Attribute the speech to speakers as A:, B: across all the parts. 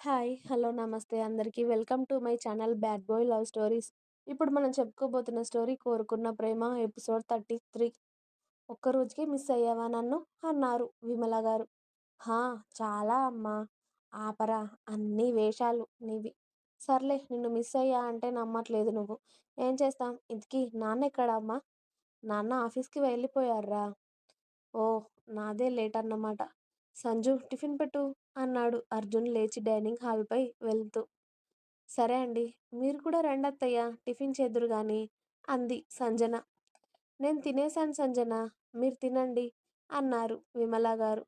A: Hi! Hello! నమస్తే అందరికీ. Welcome to my channel 'bad boy love stories'. ఇప్పుడు మనం చెప్పుకోబోతున్న స్టోరీ 'కోరుకున్న ప్రేమ' ఎపిసోడ్ 33. ఒక్క ఒక్కరోజుకి మిస్ అయ్యావా నన్ను? అన్నారు విమల గారు. హా! చాలా అమ్మా! ఆపరా అన్ని వేషాలు నీవి. సర్లే నిన్ను మిస్ అయ్యా అంటే నమ్మట్లేదు నువ్వు. ఏం చేస్తాం ఇంతకీ నాన్నెక్కడ అమ్మా? నాన్న ఆఫీస్కి వెళ్ళిపోయారా ఓ నాదే లేట్ అన్నమాట. సంజు టిఫిన్ పెట్టు అన్నాడు అర్జున్ లేచి డైనింగ్ హాల్పై వెళ్తూ. సరే అండి. మీరు కూడా రెండత్తయ్య టిఫిన్ చేద్దురుగాని అంది సంజన. నేను తినేశాను సంజన మీరు తినండి అన్నారు విమలగారు.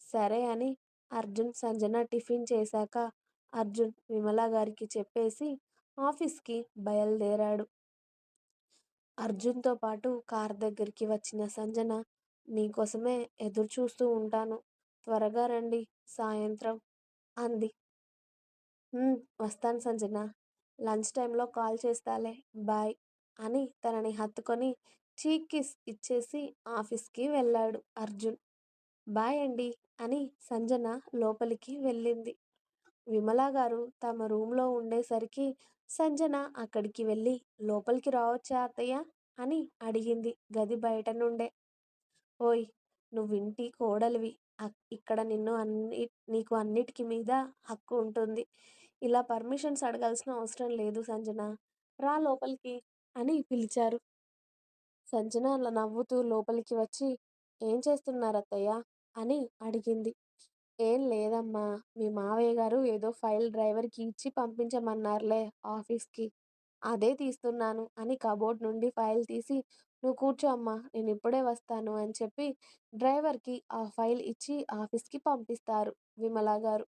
A: సరే అని అర్జున్ సంజన టిఫిన్ చేశాక అర్జున్ విమలగారికి చెప్పేసి ఆఫీస్కి బయలుదేరాడు అర్జున్తో పాటు కార్ దగ్గరికి వచ్చిన సంజన నీకోసమే ఎదురుచూస్తూ ఉంటాను. త్వరగా రండి సాయంత్రం అంది. వస్తాను సంజన లంచ్ టైంలో కాల్ చేస్తాలే బాయ్ అని తనని హత్తుకొని చీకిస్ ఇచ్చేసి ఆఫీస్కి వెళ్ళాడు అర్జున్. బాయ్ అండి అని సంజన లోపలికి వెళ్ళింది. విమలా గారు తమ రూంలో ఉండేసరికి సంజన అక్కడికి వెళ్ళి లోపలికి రావచ్చా అత్తయ్య అని అడిగింది గది బయట నుండే ఓయ్ నువ్వింటి కోడలివి. ఇక్కడ నిన్ను అన్ని నీకు అన్నిటికి మీద హక్కు ఉంటుంది. ఇలా పర్మిషన్స్ అడగాల్సిన అవసరం లేదు సంజన. రా లోపలికి అని పిలిచారు. సంజన నవ్వుతూ లోపలికి వచ్చి ఏం చేస్తున్నారత్తయ్యా? అని అడిగింది. ఏం లేదమ్మా! మీ మావయ్యగారు ఏదో ఫైల్ డ్రైవర్కి ఇచ్చి పంపించమన్నారులే ఆఫీస్కి. అదే తీస్తున్నాను అని కబోర్డ్ నుండి ఫైల్ తీసి నువ్వు కూర్చో అమ్మా నేనిప్పుడే వస్తాను అని చెప్పి డ్రైవర్కి ఆ ఫైల్ ఇచ్చి ఆఫీస్కి పంపిస్తారు విమలా గారు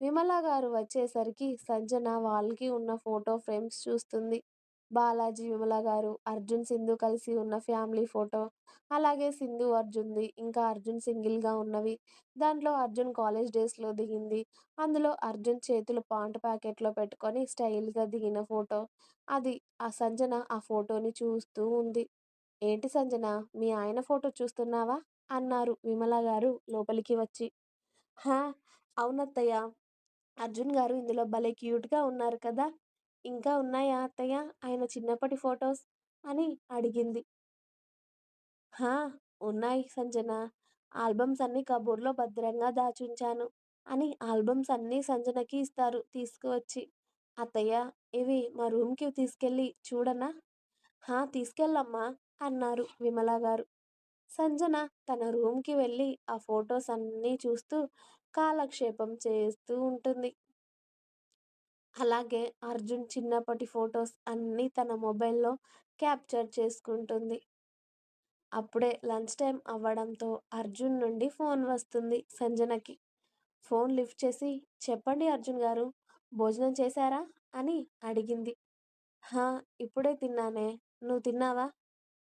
A: విమలా గారు వచ్చేసరికి సంజన వాళ్ళకి ఉన్న ఫోటో ఫ్రేమ్స్ చూస్తుంది. బాలాజీ, విమలగారు, అర్జున్, సింధు కలిసి ఉన్న ఫ్యామిలీ ఫోటో. అలాగే సింధు అర్జున్ది ఇంకా అర్జున్ సింగిల్గా ఉన్నవి. దాంట్లో అర్జున్ కాలేజ్ డేస్లో దిగింది. అందులో అర్జున్ చేతులు పాంట్ ప్యాకెట్లో పెట్టుకొని స్టైల్గా దిగిన ఫోటో అది ఆ సంజన ఆ ఫోటోని చూస్తూ ఉంది. ఏంటి సంజనా! మీ ఆయన ఫోటో చూస్తున్నావా? అన్నారు విమలగారు లోపలికి వచ్చి. హా అవునత్తయ్య అర్జున్ గారు ఇందులో భలే క్యూట్గా ఉన్నారు కదా! ఇంకా ఉన్నాయా అత్తయ్య ఆయన చిన్నప్పటి ఫొటోస్? అని అడిగింది. హా ఉన్నాయి సంజన ఆల్బమ్స్ అన్నీ కబూర్లో భద్రంగా దాచుంచాను అని ఆల్బమ్స్ అన్నీ సంజనకి ఇస్తారు తీసుకువచ్చి. అత్తయ్య ఇవి మా రూమ్కి తీసుకెళ్ళి చూడనా? హా తీసుకెళ్ళమ్మా అన్నారు విమలగారు. సంజన తన రూమ్కి వెళ్ళి ఆ ఫొటోస్ అన్నీ చూస్తూ కాలక్షేపం చేస్తూ ఉంటుంది. అలాగే అర్జున్ చిన్నప్పటి ఫొటోస్ అన్నీ తన మొబైల్లో క్యాప్చర్ చేసుకుంటుంది. అప్పుడే లంచ్ టైం అవ్వడంతో అర్జున్ నుండి ఫోన్ వస్తుంది సంజనకి. ఫోన్ లిఫ్ట్ చేసి చెప్పండి అర్జున్ గారు భోజనం చేశారా? అని అడిగింది. హా ఇప్పుడే తిన్నానే నువ్వు తిన్నావా?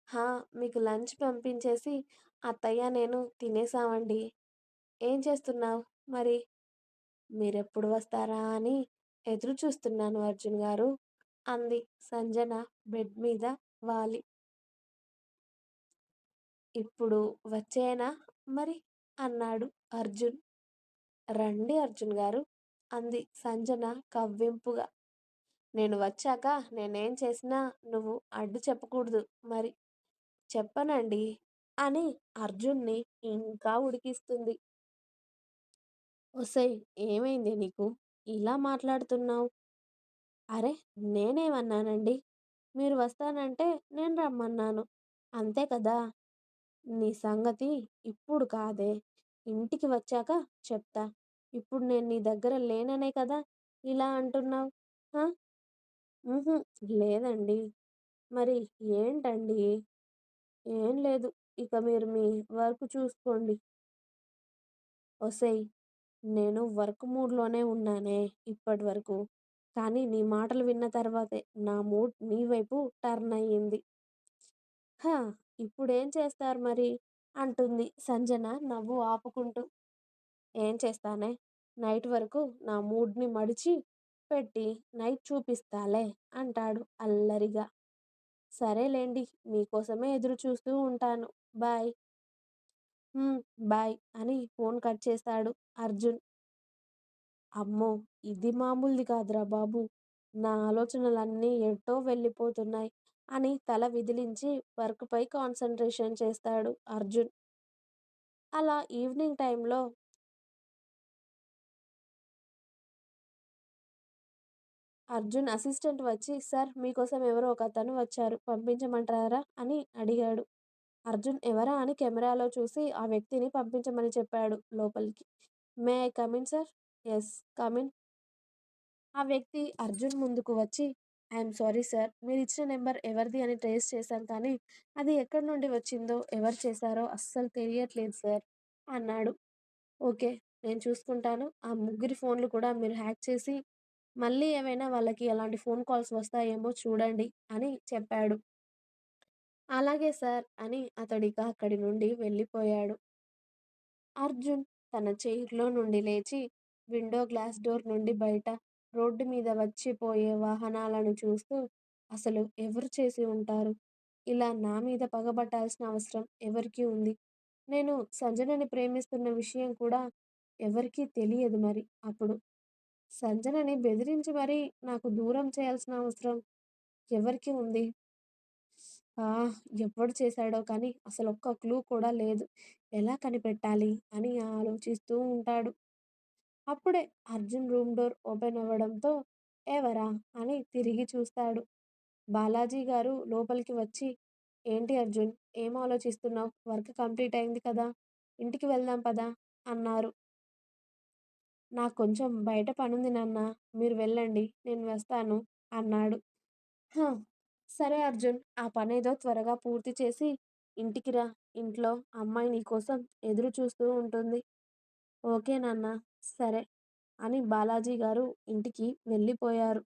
A: హా మీకు లంచ్ పంపించేసి అత్తయ్య నేను తినేసామండి ఏం చేస్తున్నావు మరి? మీరెప్పుడు వస్తారా అని ఎదురు చూస్తున్నాను అర్జున్ గారూ! అంది సంజన బెడ్ మీద వాలి. ఇప్పుడు వచ్చేనా మరి? అన్నాడు అర్జున్. రండి అర్జున్ గారూ! అంది సంజన కవ్వింపుగా. నేను వచ్చాక నేనేం చేసినా నువ్వు అడ్డు చెప్పకూడదు మరి. చెప్పనండి. అని అర్జున్ని ఇంకా ఉడికిస్తుంది. ఒసై ఏమైంది నీకు? ఇలా మాట్లాడుతున్నావు? అరే! నేనేమన్నానండి? మీరు వస్తానంటే నేను రమ్మన్నాను. అంతే కదా! నీ సంగతి ఇప్పుడు కాదే. ఇంటికి వచ్చాక చెప్తా. ఇప్పుడు నేను నీ దగ్గర లేననే కదా! ఇలా అంటున్నావు? లేదండి. మరి ఏంటండి? ఏం లేదు ఇక మీరు మీ వర్క్ చూసుకోండి. ఒసేయ్ నేను వర్క్ మూడ్లోనే ఉన్నానే ఉన్నానే ఇప్పటివరకూ. కానీ నీ మాటలు విన్న తర్వాతే నా మూడ్ నీ వైపు టర్న్ అయింది. హ ఇప్పుడేం చేస్తారు మరి? అంటుంది సంజన నవ్వు ఆపుకుంటూ. ఏం చేస్తానే నైట్ వరకు నా మూడ్ని మడిచి పెట్టి నైట్ చూపిస్తాలే అంటాడు అల్లరిగా. సరేలేండి మీకోసమే ఎదురు చూస్తూ ఉంటాను బాయ్. బాయ్ అని ఫోన్ కట్ చేశాడు అర్జున్. అమ్మో! ఇది మామూలుది కాదురా బాబు! నా ఆలోచనలన్నీ ఎటో వెళ్ళిపోతున్నాయి అని తల విదిలించి వర్క్‌పై కాన్సంట్రేషన్ చేస్తాడు అర్జున్. అలా ఈవినింగ్ టైంలో అర్జున్ అసిస్టెంట్ వచ్చి సార్ మీకోసం ఎవరో ఒకతను వచ్చారు పంపించమంటారా అని అడిగాడు. అర్జున్ ఎవరా అని కెమెరాలో చూసి ఆ వ్యక్తిని పంపించమని చెప్పాడు లోపలికి. May I come in sir? Yes come in. ఆ వ్యక్తి అర్జున్ ముందుకు వచ్చి ఐఎమ్ సారీ సార్ మీరు ఇచ్చిన నెంబర్ ఎవరిది అని ట్రేస్ చేశాం కానీ అది ఎక్కడి నుండి వచ్చిందో, ఎవరు చేశారో అస్సలు తెలియట్లేదు సార్ అన్నాడు. ఓకే. నేను చూసుకుంటాను. ఆ ముగ్గురి ఫోన్లు కూడా మీరు హ్యాక్ చేసి మళ్ళీ ఏవైనా వాళ్ళకి అలాంటి ఫోన్ కాల్స్ వస్తాయేమో చూడండి అని చెప్పాడు. అలాగే సార్ అని అతడిక అక్కడి నుండి వెళ్ళిపోయాడు. అర్జున్ తన చైర్‌లో నుండి లేచి విండో గ్లాస్ డోర్ నుండి బయట రోడ్డు మీద వచ్చిపోయే వాహనాలను చూస్తూ అసలు ఎవరు చేసి ఉంటారు? ఇలా నా మీద పగబట్టాల్సిన అవసరం ఎవరికి ఉంది? నేను సంజనని ప్రేమిస్తున్న విషయం కూడా ఎవరికీ తెలియదు మరి అప్పుడు. సంజనని బెదిరించి మరీ నాకు దూరం చేయాల్సిన అవసరం ఎవరికి ఉంది? ఆ! ఎవడు చేశాడో కానీ అసలు ఒక్క క్లూ కూడా లేదు. ఎలా కనిపెట్టాలి? అని ఆలోచిస్తూ ఉంటాడు. అప్పుడే అర్జున్ రూమ్ డోర్ ఓపెన్ అవ్వడంతో ఎవరా? అని తిరిగి చూస్తాడు. బాలాజీ గారు లోపలికి వచ్చి ఏంటి అర్జున్? ఏం ఆలోచిస్తున్నావు వర్క్ కంప్లీట్ అయింది కదా! ఇంటికి వెళ్దాం పదా అన్నారు. నాకు కొంచెం బయట పనుంది నాన్న మీరు వెళ్ళండి. నేను వస్తాను అన్నాడు. హ! సరే అర్జున్! ఆ పనేదో త్వరగా పూర్తి చేసి ఇంటికి రా. ఇంట్లో అమ్మాయి నీకోసం ఎదురు చూస్తూ ఉంటుంది. ఓకే నాన్న సరే! అని బాలాజీ గారు ఇంటికి వెళ్ళిపోయారు.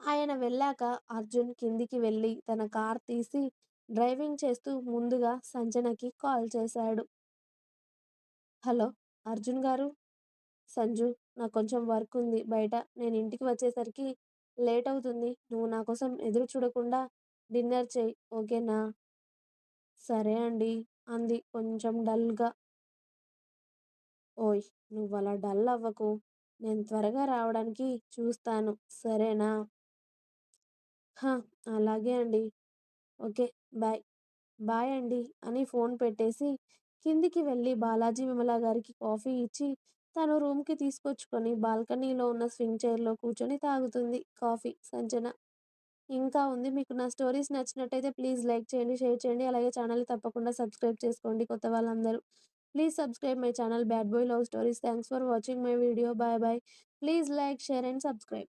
A: ఆయన వెళ్ళాక అర్జున్ కిందికి వెళ్ళి తన కార్ తీసి డ్రైవింగ్ చేస్తూ ముందుగా సంజనకి కాల్ చేశాడు. హలో! అర్జున్ గారు సంజు నాకు కొంచెం వర్క్ ఉంది బయట నేను ఇంటికి వచ్చేసరికి లేట్ అవుతుంది. నువ్వు నా కోసం ఎదురు చూడకుండా డిన్నర్ చేయి ఓకేనా? సరే అండి అంది కొంచెం డల్‌గా. ఓయ్! నువ్వు అలా డల్ అవ్వకు. నేను త్వరగా రావడానికి చూస్తాను సరేనా? హా అలాగే అండి ఓకే బాయ్ బాయ్ అండి అని ఫోన్ పెట్టేసి కిందికి వెళ్ళి బాలాజీ విమల గారికి కాఫీ ఇచ్చి తను రూమ్‌కి తీసుకొచ్చుకొని బాల్కనీలో ఉన్న స్వింగ్ చైర్‌లో కూర్చొని తాగుతుంది కాఫీ సంజన. ఇంకా ఉంది. మీకు నా స్టోరీస్ నచ్చినట్టయితే ప్లీజ్ లైక్ చేయండి, షేర్ చేయండి. అలాగే ఛానల్‌ని తప్పకుండా సబ్స్క్రైబ్ చేసుకోండి కొత్త వాళ్ళందరూ. Please subscribe my channel bad boy love stories. Thanks for watching my video. Bye bye. Please like, share and subscribe.